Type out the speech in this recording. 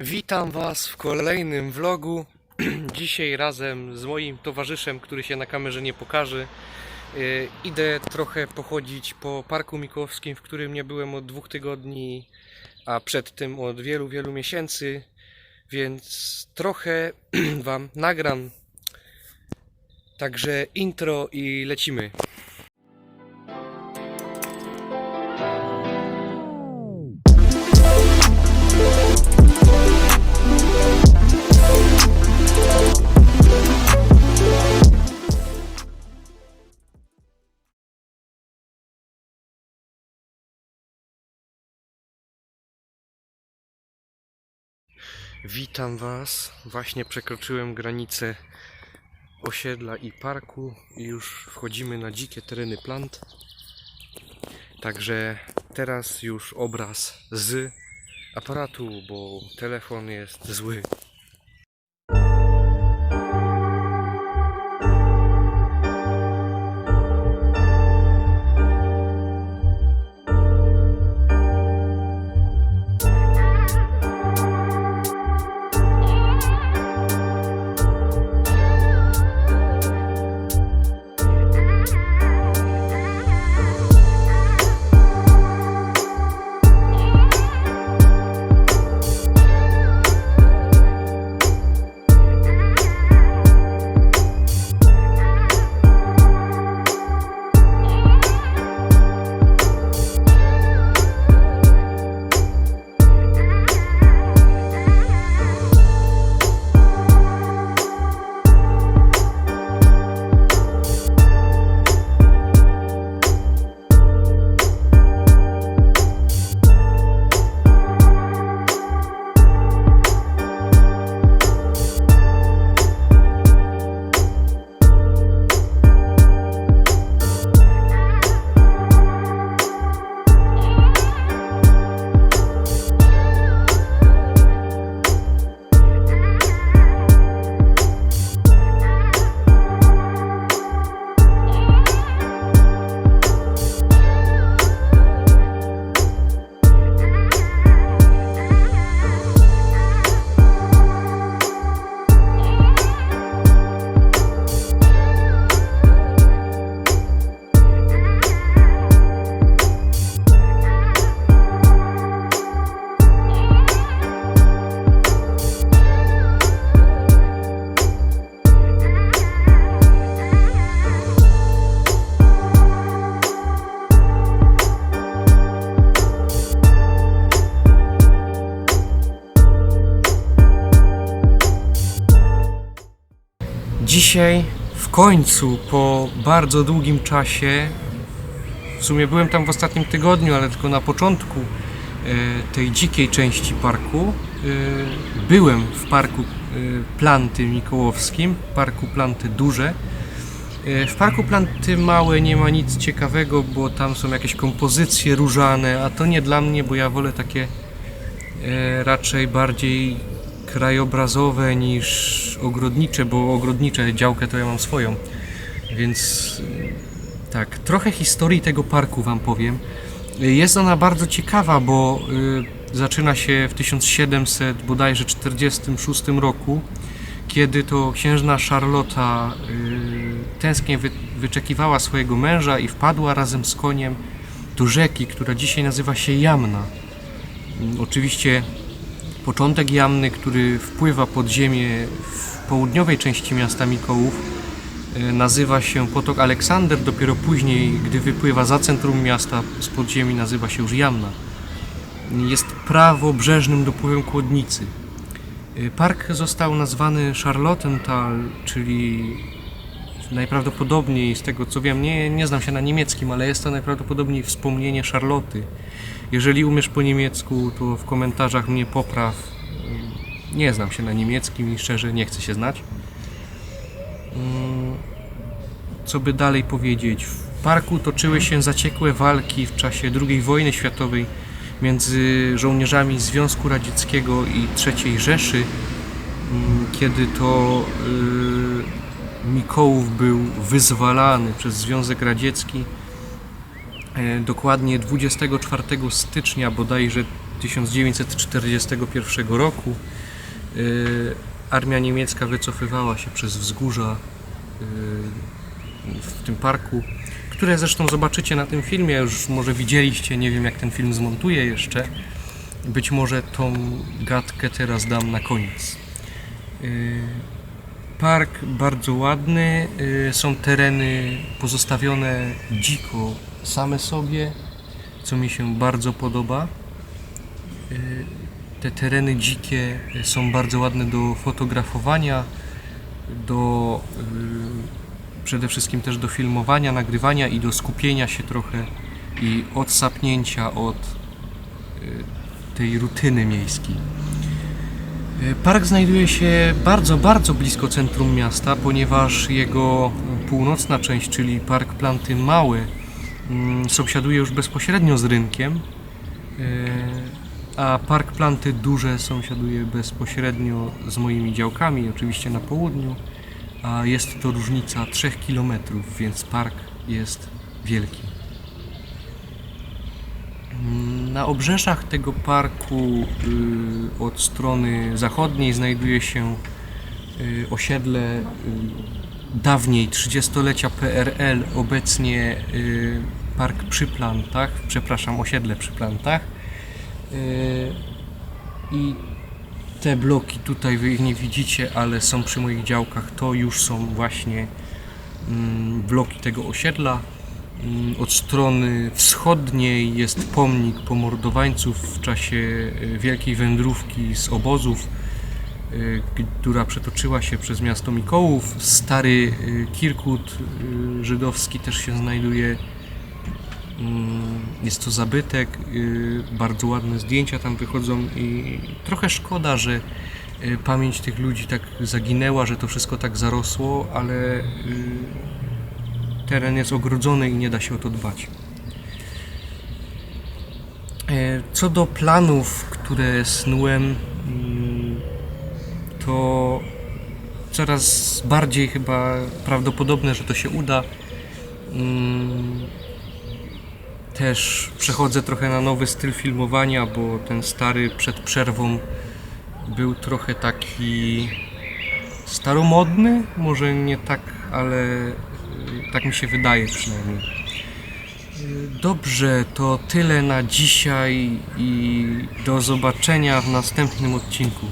Witam Was w kolejnym vlogu. Dzisiaj razem z moim towarzyszem, który się na kamerze nie pokaże, yy, idę trochę pochodzić po Parku Mikołowskim, w którym nie byłem od dwóch tygodni, a przed tym od wielu, wielu miesięcy, więc trochę Wam nagram. Także intro i lecimy. Witam Was. Właśnie przekroczyłem granicę osiedla i parku i już wchodzimy na dzikie tereny plant. Także teraz już obraz z aparatu, bo telefon jest zły. Dzisiaj w końcu po bardzo długim czasie w sumie byłem tam w ostatnim tygodniu, ale tylko na początku e, tej dzikiej części parku. e, Byłem w parku e, Planty Mikołowskim, parku Planty Duże. W parku Planty Małe nie ma nic ciekawego, bo tam są jakieś kompozycje różane, a to nie dla mnie, bo ja wolę takie raczej bardziej krajobrazowe niż ogrodnicze, bo ogrodnicze działkę to ja mam swoją. Więc e, tak, trochę historii tego parku Wam powiem. Jest ona bardzo ciekawa, bo y, zaczyna się w 1700 bodajże 46 roku, kiedy to księżna Charlotta y, tęsknie wy, wyczekiwała swojego męża i wpadła razem z koniem do rzeki, która dzisiaj nazywa się Jamna. Mm, Oczywiście początek Jamny, który wpływa pod ziemię w południowej części miasta Mikołów, e, nazywa się potok Aleksander, dopiero później, gdy wypływa za centrum miasta z podziemi, nazywa się już Jamna. Jest prawobrzeżnym dopływem Kłodnicy. E, Park został nazwany Charlottental, czyli najprawdopodobniej, z tego co wiem, nie, nie znam się na niemieckim, ale jest to najprawdopodobniej wspomnienie Charloty. Jeżeli umiesz po niemiecku, to w komentarzach mnie popraw. Nie znam się na niemieckim i szczerze nie chcę się znać. Mm, Co by dalej powiedzieć? W parku toczyły się zaciekłe walki w czasie II wojny światowej między żołnierzami Związku Radzieckiego i III Rzeszy, mm, kiedy to y, Mikołów był wyzwalany przez Związek Radziecki. E, Dokładnie 24 stycznia bodajże 1941 roku. Y, Armia niemiecka wycofywała się przez wzgórza y, w tym parku, które zresztą zobaczycie na tym filmie. Już może widzieliście, nie wiem jak ten film zmontuję jeszcze. Być może tą gadkę teraz dam na koniec. Park bardzo ładny, są tereny pozostawione dziko same sobie, co mi się bardzo podoba. Y, Te tereny dzikie są bardzo ładne do fotografowania, do y, przede wszystkim też do filmowania, nagrywania i do skupienia się trochę i odsapnięcia od y, tej rutyny miejskiej. Park znajduje się bardzo, bardzo blisko centrum miasta, ponieważ jego północna część, czyli Park Planty Małe, mm, sąsiaduje już bezpośrednio z rynkiem, y, a Park Planty Duże sąsiaduje bezpośrednio z moimi działkami, oczywiście na południu, a jest to różnica 3 km, więc park jest wielki. Mm, Na obrzeżach tego parku y, od strony zachodniej znajduje się y, osiedle y, dawniej 30-lecia PRL, obecnie y, park przy plantach, przepraszam, osiedle przy plantach. Y, I te bloki tutaj wy nie widzicie, ale są przy moich działkach, to już są właśnie mm, bloki tego osiedla. Mm, Od strony wschodniej jest pomnik pomordowańców w czasie y, wielkiej wędrówki z obozów, która przetoczyła się przez miasto Mikołów. Stary y, Kirkut y, żydowski też się znajduje. Mm, Jest to zabytek, y, bardzo ładne zdjęcia tam wychodzą i trochę szkoda, że y, pamięć tych ludzi tak zaginęła, że to wszystko tak zarosło, ale y, teren jest ogrodzony i nie da się o to dbać. E, Co do planów, które snułem, mm, to coraz bardziej chyba prawdopodobne, że to się uda. Mm, Też przechodzę trochę na nowy styl filmowania, bo ten stary przed przerwą był trochę taki staromodny, może nie tak, ale y, tak mi się wydaje przynajmniej. Y, Dobrze, to tyle na dzisiaj i do zobaczenia w następnym odcinku.